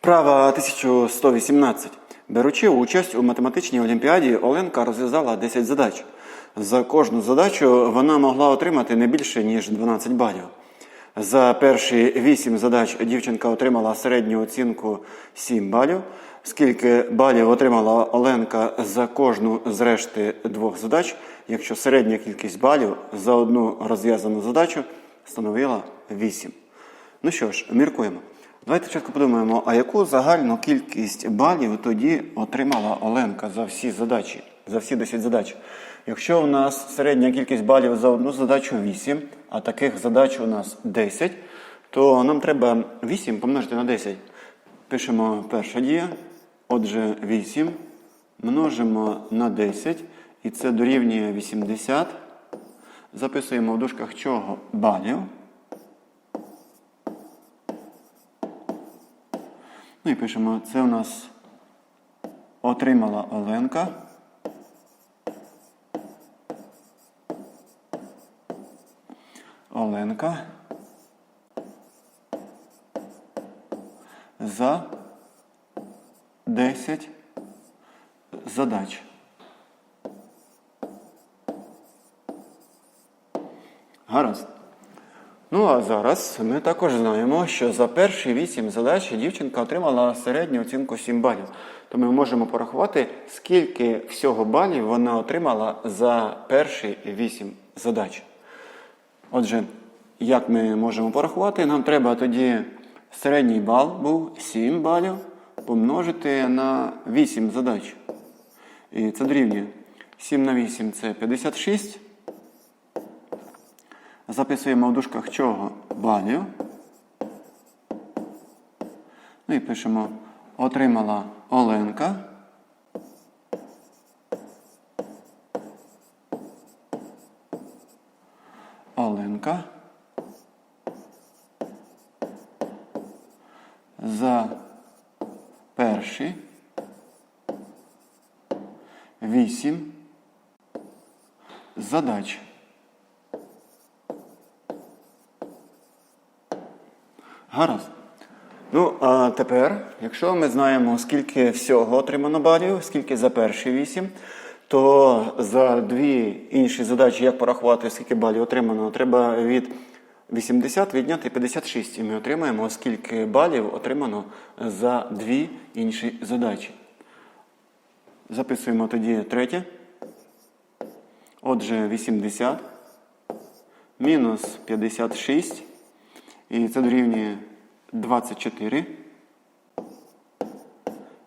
Вправа 1118. Беручи участь у математичній олімпіаді, Оленка розв'язала 10 задач. За кожну задачу вона могла отримати не більше, ніж 12 балів. За перші 8 задач дівчинка отримала середню оцінку 7 балів. Скільки балів отримала Оленка за кожну з решти двох задач, якщо середня кількість балів за одну розв'язану задачу становила 8. Ну що ж, міркуємо. Давайте спочатку подумаємо, а яку загальну кількість балів тоді отримала Оленка за всі задачі, за всі 10 задач. Якщо у нас середня кількість балів за одну задачу 8, а таких задач у нас 10, то нам треба 8 помножити на 10. Пишемо перша дія. Отже, 8 множимо на 10, і це дорівнює 80. Записуємо в дужках чого балів. Ну і пишемо, це у нас отримала Оленка. Оленка. За 10 задач. Гаразд. Ну а зараз ми також знаємо, що за перші 8 задач дівчинка отримала середню оцінку 7 балів. То ми можемо порахувати, скільки всього балів вона отримала за перші 8 задач. Отже, як ми можемо порахувати, нам треба тоді середній бал був 7 балів помножити на 8 задач. І це дорівнює 7 на 8 це 56. Записуємо в дужках чого балів. Ну і пишемо отримала Оленка. Оленка. За перші вісім задач. Гаразд. Ну, а тепер, якщо ми знаємо, скільки всього отримано балів, скільки за перші вісім, то за дві інші задачі, як порахувати, скільки балів отримано, треба від 80 відняти 56. І ми отримаємо, скільки балів отримано за дві інші задачі. Записуємо тоді третє. Отже, 80 мінус 56. І це дорівнює 24.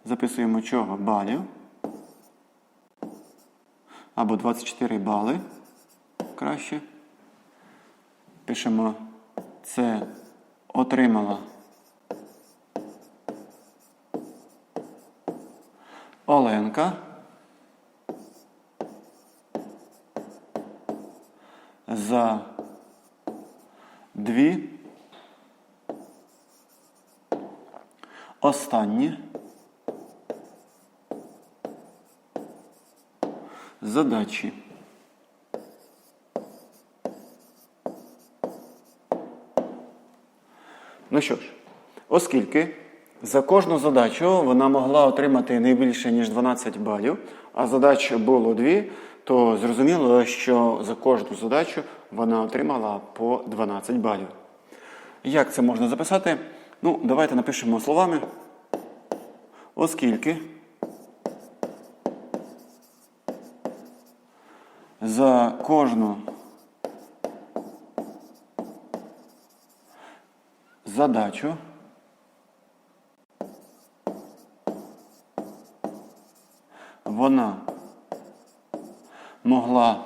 Записуємо чого? Балів. Або 24 бали. Краще. Пишемо це отримала. Оленка. За дві останні задачі. Ну що ж, оскільки за кожну задачу вона могла отримати не більше, ніж 12 балів, а задач було дві, то зрозуміло, що за кожну задачу вона отримала по 12 балів. Як це можна записати? Ну, давайте напишемо словами. Оскільки за кожну задачу вона могла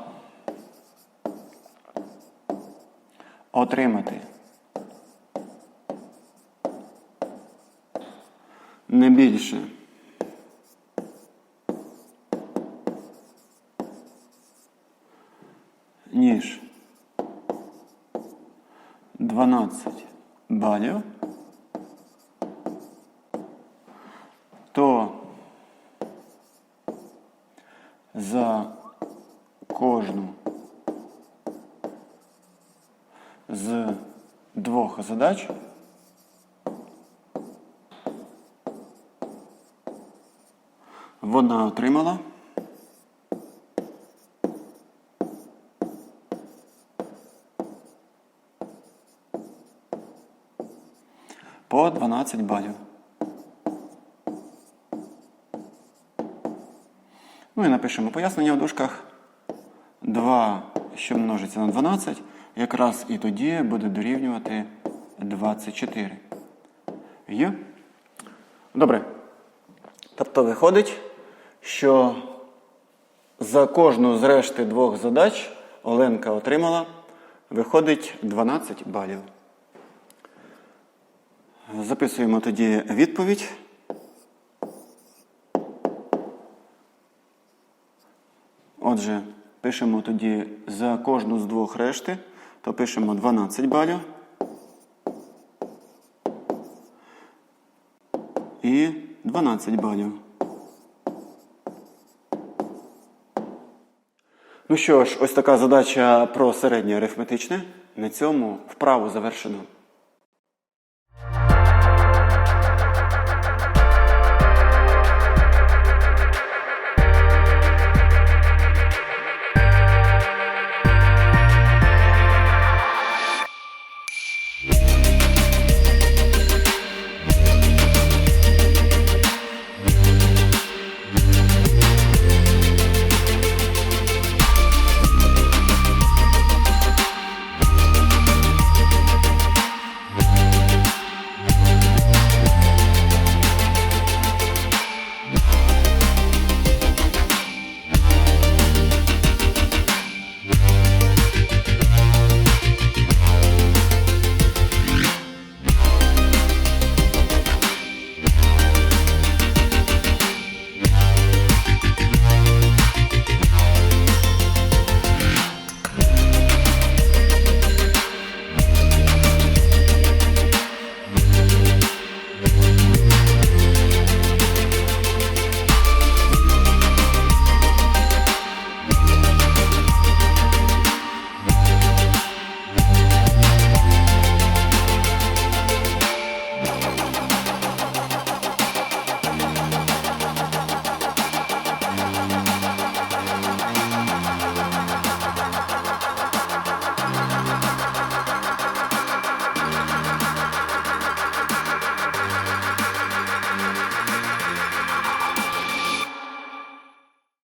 отримати не більше. Ніж 12 балів, то за кожну з двох задач Вона отримала. По 12 балів. Ну і напишемо пояснення в дужках. 2, що множиться на 12, якраз і тоді буде дорівнювати 24. Є? Добре. Тобто виходить, що за кожну з решти двох задач Оленка отримала, виходить 12 балів. Записуємо тоді відповідь. Отже, пишемо тоді за кожну з двох решти, то пишемо 12 балів. І 12 балів. Ну що ж, ось така задача про середнє арифметичне. На цьому вправу завершено.